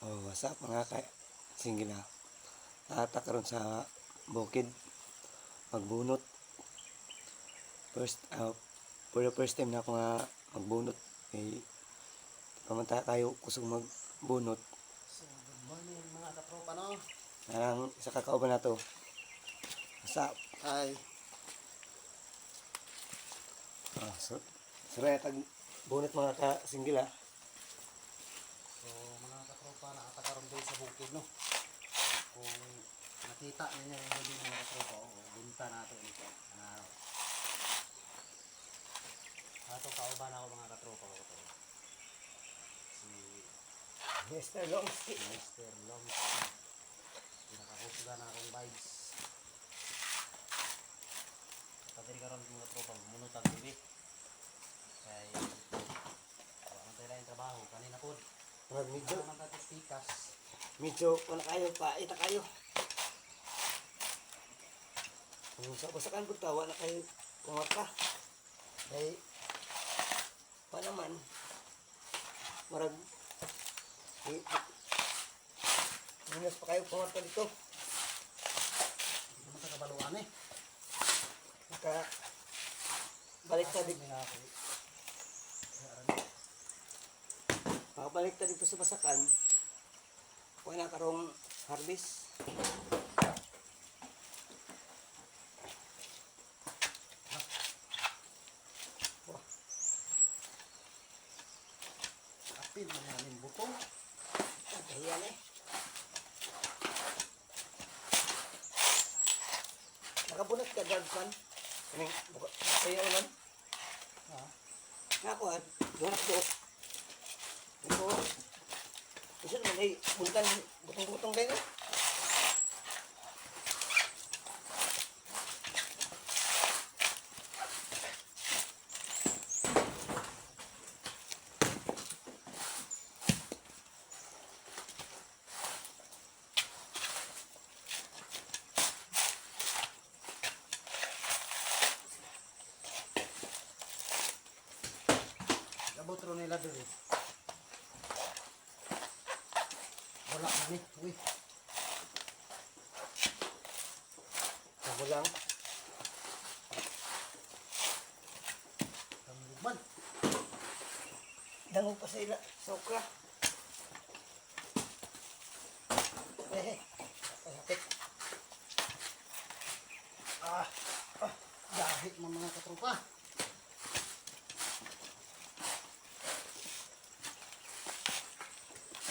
Oh, what's up mga ka singgila. Ata karon sa bukid magbunot. First uh, for the first time na ako nga magbunot. Eh, pamanta tayo kusog magbunot. So, good morning mga katropa no. Narang isa kakauban na to. What's up? Hi. Ah, so, saraya tag bunot mga ka singgila. So, katropa nakatakaroon din sa bukid no. Kung nakita ninyo yung huli mga katropa, o bunta natin ito. Ano? Ato kauban ako mga katropa ko to. Si Mr. Longski. Mr. Longski. Pinakahusga na akong vibes. Pagkari karon mga tropa, munot ang bibi. Kay wala man tayo lang yung trabaho. Kanina po, Mga medyo, man tayo pikas. medyo, wala kayo pa, ita kayo. Kung sa basakan po tawa na kayo kumaka. Ay, pa naman, marag, eh, minus pa kayo kumaka dito. Hindi sa kabaluan eh. Naka, balik ta dito, May ako. makabalik ta dito sa basakan. Kung na karong harvest. Apil man namin butong. Ayan eh. Nakabunot ka, Gardman. Kaming, sayo man. Ha? Nako, ah, buhat ko. Ito. Isa naman ay buntan, butong-butong kayo. Gabotro nila doon wala kami. Uy. Ako lang. Tambuban. Dangon pa sa ila. Sokra. Eh.